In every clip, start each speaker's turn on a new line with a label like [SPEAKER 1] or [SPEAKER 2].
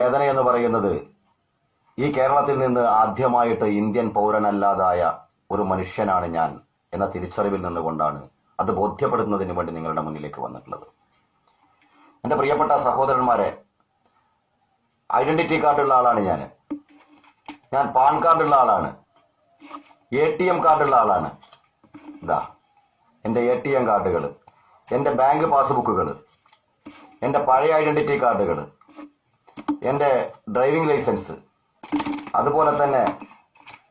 [SPEAKER 1] വേദന എന്ന് പറയുന്നത് ഈ കേരളത്തിൽ നിന്ന് ആദ്യമായിട്ട് ഇന്ത്യൻ പൗരനല്ലാതായ ഒരു മനുഷ്യനാണ് ഞാൻ എന്ന തിരിച്ചറിവിൽ നിന്നുകൊണ്ടാണ് അത് ബോധ്യപ്പെടുത്തുന്നതിന് വേണ്ടി നിങ്ങളുടെ മുന്നിലേക്ക് വന്നിട്ടുള്ളത്. എന്റെ പ്രിയപ്പെട്ട സഹോദരന്മാരെ ഐഡന്റിറ്റി കാർഡുള്ള ആളാണ് ഞാൻ. ഞാൻ പാൻ കാർഡുള്ള ആളാണ്. എ ടി എം കാർഡുള്ള ആളാണ്. ഇതാ എന്റെ എ ടി എം കാർഡുകൾ എന്റെ ബാങ്ക് പാസ്ബുക്കുകൾ എന്റെ പഴയ ഐഡന്റിറ്റി കാർഡുകൾ എന്റെ ഡ്രൈവിംഗ് ലൈസൻസ് അതുപോലെ തന്നെ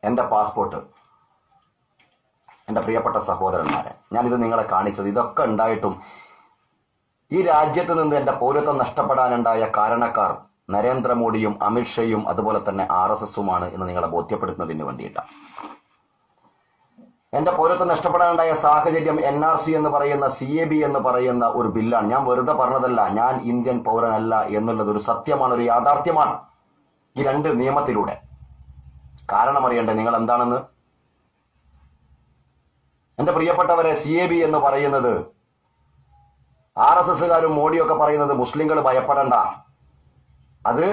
[SPEAKER 1] എന്റെ പാസ്പോർട്ട് എന്റെ പ്രിയപ്പെട്ട സഹോദരന്മാരെ ഞാനിത് നിങ്ങളെ കാണിച്ചത്. ഇതൊക്കെ ഉണ്ടായിട്ടും ഈ രാജ്യത്ത് നിന്ന് എന്റെ പൗരത്വം നഷ്ടപ്പെടാനുണ്ടായ കാരണക്കാർ നരേന്ദ്രമോദിയും അമിത്ഷയും അതുപോലെ തന്നെ ആർ എസ് എസുമാണ് എന്ന് നിങ്ങളെ ബോധ്യപ്പെടുത്തുന്നതിന് വേണ്ടിയിട്ടാണ്. എന്റെ പൗരത്വം നഷ്ടപ്പെടാനുണ്ടായ സാഹചര്യം എൻ ആർ സി എന്ന് പറയുന്ന സി എ ബി എന്ന് പറയുന്ന ഒരു ബില്ലാണ്. ഞാൻ വെറുതെ പറഞ്ഞതല്ല ഞാൻ ഇന്ത്യൻ പൗരനല്ല എന്നുള്ളത് ഒരു സത്യമാണ് ഒരു യാഥാർത്ഥ്യമാണ് ഈ രണ്ട് നിയമത്തിലൂടെ. കാരണം അറിയണ്ടേ നിങ്ങൾ എന്താണെന്ന്? എന്റെ പ്രിയപ്പെട്ടവരെ സി എ ബി എന്ന് പറയുന്നത് ആർ എസ് എസുകാരും മോഡിയൊക്കെ പറയുന്നത് മുസ്ലിങ്ങൾ ഭയപ്പെടണ്ട. അത്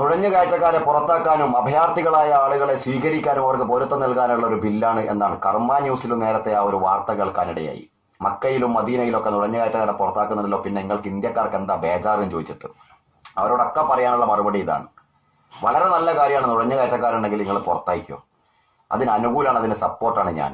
[SPEAKER 1] നുഴഞ്ഞുകയറ്റക്കാരെ പുറത്താക്കാനും അഭയാർത്ഥികളായ ആളുകളെ സ്വീകരിക്കാനും അവർക്ക് പൊരുത്തം നൽകാനുള്ള ഒരു ബില്ലാണ് എന്നാണ് കർമ്മ ന്യൂസിലും നേരത്തെ ആ ഒരു വാർത്ത കേൾക്കാനിടയായി. മക്കയിലും മദീനയിലൊക്കെ നുഴഞ്ഞുകയറ്റക്കാരെ പുറത്താക്കുന്നുണ്ടല്ലോ പിന്നെ നിങ്ങൾക്ക് ഇന്ത്യക്കാർക്ക് എന്താ ബേജാറും ചോദിച്ചിട്ട്. അവരോടൊക്കെ പറയാനുള്ള മറുപടി ഇതാണ്. വളരെ നല്ല കാര്യമാണ് നുഴഞ്ഞുകയറ്റക്കാരുണ്ടെങ്കിൽ നിങ്ങൾ പുറത്തയക്കോ. അതിന് അനുകൂലമാണ് അതിന് സപ്പോർട്ടാണ് ഞാൻ.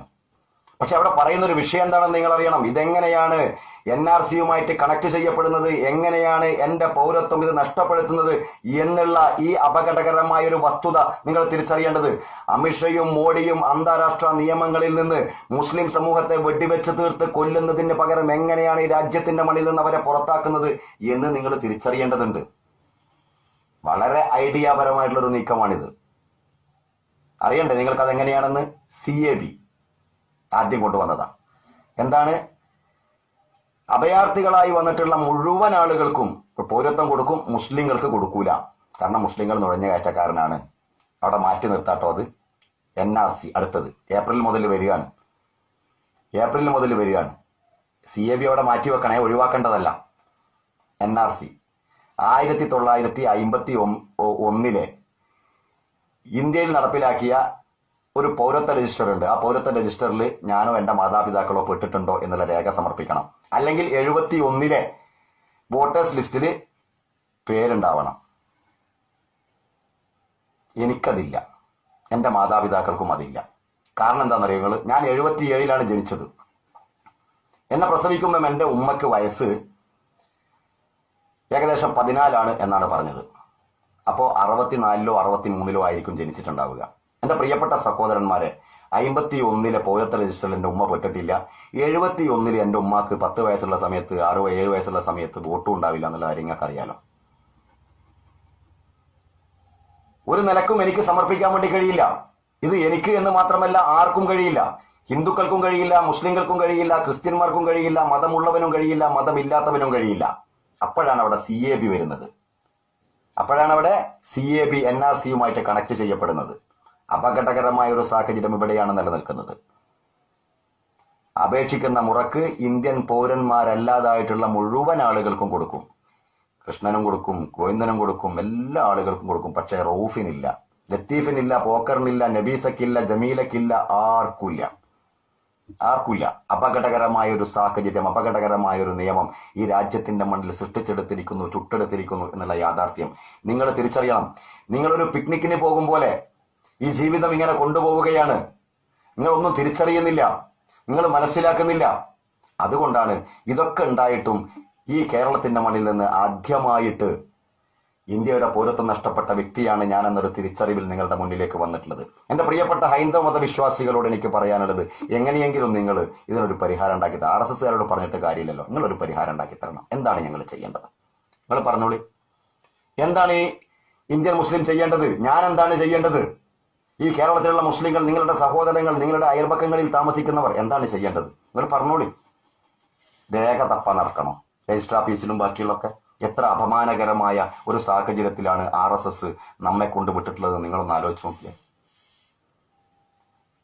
[SPEAKER 1] പക്ഷെ അവിടെ പറയുന്ന ഒരു വിഷയം എന്താണെന്ന് നിങ്ങൾ അറിയണം ഇതെങ്ങനെയാണ് എൻ ആർ സിയുമായിട്ട് കണക്ട് ചെയ്യപ്പെടുന്നത്? എങ്ങനെയാണ് എന്റെ പൗരത്വം ഇത് നഷ്ടപ്പെടുത്തുന്നത് എന്നുള്ള ഈ അപകടകരമായ ഒരു വസ്തുത നിങ്ങൾ തിരിച്ചറിയേണ്ടത്. അമിത്ഷയും മോഡിയും അന്താരാഷ്ട്ര നിയമങ്ങളിൽ നിന്ന് മുസ്ലിം സമൂഹത്തെ വെടിവെച്ച് തീർത്ത് കൊല്ലുന്നതിന് പകരം എങ്ങനെയാണ് ഈ രാജ്യത്തിന്റെ മണ്ണിൽ നിന്ന് അവരെ പുറത്താക്കുന്നത് എന്ന് നിങ്ങൾ തിരിച്ചറിയേണ്ടതുണ്ട്. വളരെ ഐഡിയാപരമായിട്ടുള്ള ഒരു നീക്കമാണിത്. അറിയണ്ടേ നിങ്ങൾക്ക് അതെങ്ങനെയാണെന്ന് സി എ ബി ആദ്യം കൊണ്ടുവന്നതാ. എന്താണ്? അഭയാർത്ഥികളായി വന്നിട്ടുള്ള മുഴുവൻ ആളുകൾക്കും പൗരത്വം കൊടുക്കും മുസ്ലിങ്ങൾക്ക് കൊടുക്കൂല. കാരണം മുസ്ലിങ്ങൾ നുഴഞ്ഞ കയറ്റക്കാരനാണ്. അവിടെ മാറ്റി നിർത്താട്ടോ അത്. എൻ ആർ സി അടുത്തത്. ഏപ്രിൽ മുതൽ വരികയാണ്. ഏപ്രിൽ മുതൽ വരികയാണ്. സി എ ബി അവിടെ മാറ്റി വെക്കണേ ഒഴിവാക്കേണ്ടതല്ല. എൻ ആർ സി ആയിരത്തി തൊള്ളായിരത്തി അയിമ്പത്തി ഒന്നിലെ ഇന്ത്യയിൽ നടപ്പിലാക്കിയ ഒരു പൗരത്വ രജിസ്റ്റർ ഉണ്ട്. ആ പൗരത്വ രജിസ്റ്ററിൽ ഞാനോ എന്റെ മാതാപിതാക്കളോ പെട്ടിട്ടുണ്ടോ എന്നുള്ള രേഖ സമർപ്പിക്കണം. അല്ലെങ്കിൽ എഴുപത്തി ഒന്നിലെ വോട്ടേഴ്സ് ലിസ്റ്റിൽ പേരുണ്ടാവണം. എനിക്കതില്ല. എന്റെ മാതാപിതാക്കൾക്കും അതില്ല. കാരണം എന്താണെന്നറിയോ നിങ്ങൾ? ഞാൻ എഴുപത്തി ഏഴിലാണ് ജനിച്ചത്. എന്നെ പ്രസവിക്കുമ്പം എന്റെ ഉമ്മക്ക് വയസ്സ് ഏകദേശം പതിനാലാണ് എന്നാണ് പറഞ്ഞത്. അപ്പോൾ അറുപത്തിനാലിലോ അറുപത്തിമൂന്നിലോ ആയിരിക്കും ജനിച്ചിട്ടുണ്ടാവുക. എന്റെ പ്രിയപ്പെട്ട സഹോദരന്മാരെ അമ്പത്തി ഒന്നിലെ പൗരത്വ രജിസ്റ്ററിൽ എന്റെ ഉമ്മ പെട്ടിട്ടില്ല. എഴുപത്തി ഒന്നിൽ എന്റെ ഉമ്മാക്ക് പത്ത് വയസ്സുള്ള സമയത്ത് ആറ് ഏഴ് വയസ്സുള്ള സമയത്ത് വോട്ടും ഉണ്ടാവില്ല എന്നുള്ള കാര്യം നിങ്ങൾക്ക് അറിയാലോ. ഒരു നിലക്കും എനിക്ക് സമർപ്പിക്കാൻ വേണ്ടി കഴിയില്ല. ഇത് എനിക്ക് എന്ന് മാത്രമല്ല ആർക്കും കഴിയില്ല. ഹിന്ദുക്കൾക്കും കഴിയില്ല മുസ്ലിങ്ങൾക്കും കഴിയില്ല ക്രിസ്ത്യന്മാർക്കും കഴിയില്ല മതമുള്ളവനും കഴിയില്ല മതമില്ലാത്തവനും കഴിയില്ല. അപ്പോഴാണ് അവിടെ സി എ ബി വരുന്നത്. അപ്പോഴാണ് അവിടെ C A B N R സിയുമായിട്ട് connect ചെയ്യപ്പെടുന്നത്. അപകടകരമായ ഒരു സാഹചര്യം ഇവിടെയാണ് നിലനിൽക്കുന്നത്. അപേക്ഷിക്കുന്ന മുറക്ക് ഇന്ത്യൻ പൗരന്മാരല്ലാതായിട്ടുള്ള മുഴുവൻ ആളുകൾക്കും കൊടുക്കും. കൃഷ്ണനും കൊടുക്കും ഗോവിന്ദനും കൊടുക്കും എല്ലാ ആളുകൾക്കും കൊടുക്കും. പക്ഷേ റൌഫിനില്ല ലത്തീഫിനില്ല പോക്കറിനില്ല നബീസക്കില്ല ജമീലക്കില്ല ആർക്കുമില്ല. ആർക്കില്ല അപകടകരമായ ഒരു സാഹചര്യം അപകടകരമായ ഒരു നിയമം ഈ രാജ്യത്തിന്റെ മണ്ണിൽ സൃഷ്ടിച്ചെടുത്തിരിക്കുന്നു ചുട്ടെടുത്തിരിക്കുന്നു എന്നുള്ള യാഥാർത്ഥ്യം. നിങ്ങൾ തിരിച്ചറിയണം. നിങ്ങളൊരു പിക്നിക്കിന് പോകും പോലെ ഈ ജീവിതം ഇങ്ങനെ കൊണ്ടുപോവുകയാണ്. നിങ്ങൾ ഒന്നും തിരിച്ചറിയുന്നില്ല. നിങ്ങൾ മനസ്സിലാക്കുന്നില്ല. അതുകൊണ്ടാണ് ഇതൊക്കെ ഉണ്ടായിട്ടും ഈ കേരളത്തിന്റെ മണ്ണിൽ നിന്ന് ആദ്യമായിട്ട് ഇന്ത്യയുടെ പൗരത്വം നഷ്ടപ്പെട്ട വ്യക്തിയാണ് ഞാൻ എന്നൊരു തിരിച്ചറിവിൽ നിങ്ങളുടെ മുന്നിലേക്ക് വന്നിട്ടുള്ളത്. എന്റെ പ്രിയപ്പെട്ട ഹൈന്ദവ മതവിശ്വാസികളോട് എനിക്ക് പറയാനുള്ളത് എങ്ങനെയെങ്കിലും നിങ്ങൾ ഇതിനൊരു പരിഹാരം ഉണ്ടാക്കി ആർ എസ് എസ്കാരോട് പറഞ്ഞിട്ട് കാര്യമില്ലല്ലോ. നിങ്ങളൊരു പരിഹാരം ഉണ്ടാക്കി തരണം. എന്താണ് ഞങ്ങൾ ചെയ്യേണ്ടത്? നിങ്ങൾ പറഞ്ഞോളി. എന്താണ് ഈ ഇന്ത്യൻ മുസ്ലിം ചെയ്യേണ്ടത്? ഞാൻ എന്താണ് ചെയ്യേണ്ടത്? ഈ കേരളത്തിലുള്ള മുസ്ലിങ്ങൾ നിങ്ങളുടെ സഹോദരങ്ങൾ നിങ്ങളുടെ അയൽപക്കങ്ങളിൽ താമസിക്കുന്നവർ എന്താണ് ചെയ്യേണ്ടത്? നിങ്ങൾ പറഞ്ഞോളി. രേഖ തപ്പ നടക്കണം. രജിസ്റ്റർ ഓഫീസിലും ബാക്കിയുള്ളൊക്കെ. എത്ര അപമാനകരമായ ഒരു സാഹചര്യത്തിലാണ് ആർ എസ് എസ് നമ്മെ കൊണ്ടുവിട്ടിട്ടുള്ളത് നിങ്ങളൊന്ന് ആലോചിച്ച് നോക്കിയ.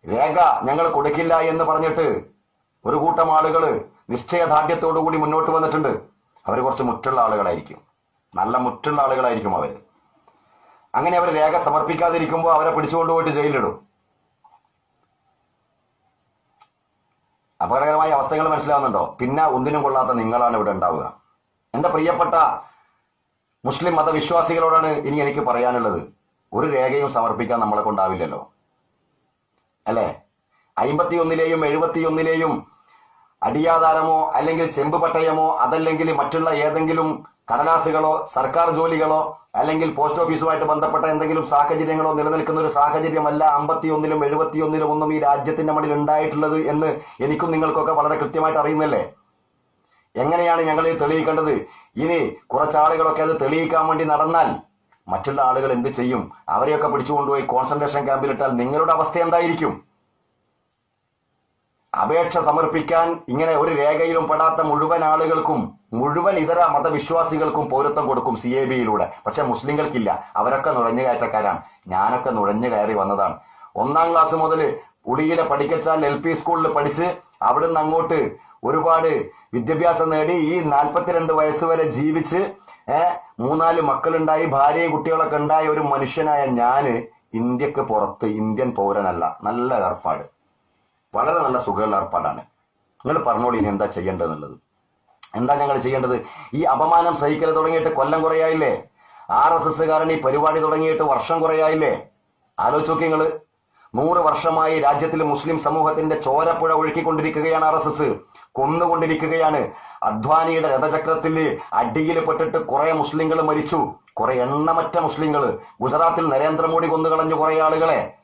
[SPEAKER 1] രേഖ ഞങ്ങൾ കൊടുക്കില്ല എന്ന് പറഞ്ഞിട്ട് ഒരു കൂട്ടം ആളുകൾ നിശ്ചയദാർഢ്യത്തോടുകൂടി മുന്നോട്ട് വന്നിട്ടുണ്ട്. അവർ കുറച്ച് മുറ്റുള്ള ആളുകളായിരിക്കും. നല്ല മുറ്റുള്ള ആളുകളായിരിക്കും അവർ അങ്ങനെ അവർ രേഖ സമർപ്പിക്കാതിരിക്കുമ്പോൾ അവരെ പിടിച്ചുകൊണ്ടുപോയിട്ട് ജയിലിടും അപകടകരമായ അവസ്ഥകൾ മനസ്സിലാവുന്നുണ്ടോ? പിന്നെ ഒന്നിനും കൊള്ളാത്ത നിങ്ങളാണ് ഇവിടെ ഉണ്ടാവുക. എന്റെ പ്രിയപ്പെട്ട മുസ്ലിം മതവിശ്വാസികളോടാണ് ഇനി എനിക്ക് പറയാനുള്ളത്. ഒരു രേഖയും സമർപ്പിക്കാൻ നമ്മളെ കൊണ്ടാവില്ലല്ലോ. അല്ലേ? അയിമ്പത്തിയൊന്നിലെയും എഴുപത്തിയൊന്നിലെയും അടിയാധാരമോ അല്ലെങ്കിൽ ചെമ്പ് പട്ടയമോ അതല്ലെങ്കിൽ മറ്റുള്ള ഏതെങ്കിലും കടലാസുകളോ സർക്കാർ ജോലികളോ അല്ലെങ്കിൽ പോസ്റ്റ് ഓഫീസുമായിട്ട് ബന്ധപ്പെട്ട എന്തെങ്കിലും സാഹചര്യങ്ങളോ നിലനിൽക്കുന്ന ഒരു സാഹചര്യമല്ല അമ്പത്തിയൊന്നിലും എഴുപത്തിയൊന്നിലും ഒന്നും ഈ രാജ്യത്തിന്റെ മടിയിൽ ഉണ്ടായിട്ടുള്ളത് എന്ന് എനിക്കും നിങ്ങൾക്കൊക്കെ വളരെ കൃത്യമായിട്ട് അറിയുന്നല്ലേ? എങ്ങനെയാണ് ഞങ്ങൾ ഇത് തെളിയിക്കേണ്ടത്? ഇനി കുറച്ചാളുകളൊക്കെ അത് തെളിയിക്കാൻ വേണ്ടി നടന്നാൽ മറ്റുള്ള ആളുകൾ എന്ത് ചെയ്യും? അവരെയൊക്കെ പിടിച്ചുകൊണ്ടുപോയി കോൺസെൻട്രേഷൻ ക്യാമ്പിലിട്ടാൽ നിങ്ങളുടെ അവസ്ഥ എന്തായിരിക്കും? അപേക്ഷ സമർപ്പിക്കാൻ ഇങ്ങനെ ഒരു രേഖയിലും പെടാത്ത മുഴുവൻ ആളുകൾക്കും മുഴുവൻ ഇതര മതവിശ്വാസികൾക്കും പൗരത്വം കൊടുക്കും സി എ ബിയിലൂടെ. പക്ഷെ മുസ്ലിങ്ങൾക്കില്ല. അവരൊക്കെ നുഴഞ്ഞു കയറ്റക്കാരാണ്. ഞാനൊക്കെ നുഴഞ്ഞു കയറി വന്നതാണ്. ഒന്നാം ക്ലാസ് മുതൽ ഉളിയിലെ പഠിക്കച്ചാൽ എൽ പി സ്കൂളിൽ പഠിച്ച് അവിടുന്ന് അങ്ങോട്ട് ഒരുപാട് വിദ്യാഭ്യാസം നേടി ഈ നാൽപ്പത്തിരണ്ട് വയസ്സ് വരെ ജീവിച്ച് ഏഹ് മൂന്നാൽ മക്കളുണ്ടായി ഭാര്യയും കുട്ടികളൊക്കെ ഉണ്ടായ ഒരു മനുഷ്യനായ ഞാൻ ഇന്ത്യയ്ക്ക് പുറത്ത് ഇന്ത്യൻ പൗരനല്ല. നല്ല ഏർപ്പാട്. വളരെ നല്ല സുഖമുള്ള ഏർപ്പാടാണ്. നിങ്ങൾ പറഞ്ഞോളി ഇനി എന്താ ചെയ്യേണ്ടതെന്നുള്ളത്. എന്താ ഞങ്ങൾ ചെയ്യേണ്ടത്? ഈ അപമാനം സഹിക്കൽ തുടങ്ങിയിട്ട് കൊല്ലം കുറയായില്ലേ? ആർ എസ് എസ്സുകാരൻ ഈ പരിപാടി തുടങ്ങിയിട്ട് വർഷം കുറയായില്ലേ? ആലോചിച്ച് നോക്കി നിങ്ങൾ. നൂറ് വർഷമായി രാജ്യത്തിലെ മുസ്ലിം സമൂഹത്തിന്റെ ചോരപ്പുഴ ഒഴുക്കിക്കൊണ്ടിരിക്കുകയാണ് ആർ എസ് എസ്. കൊന്നുകൊണ്ടിരിക്കുകയാണ്. അദ്വാനിയുടെ രഥചക്രത്തിൽ അടിയിൽ പെട്ടിട്ട് കുറെ മുസ്ലിങ്ങൾ മരിച്ചു. കുറെ എണ്ണമറ്റ മുസ്ലിങ്ങൾ. ഗുജറാത്തിൽ നരേന്ദ്രമോദി കൊന്നുകളഞ്ഞു കുറെ ആളുകളെ.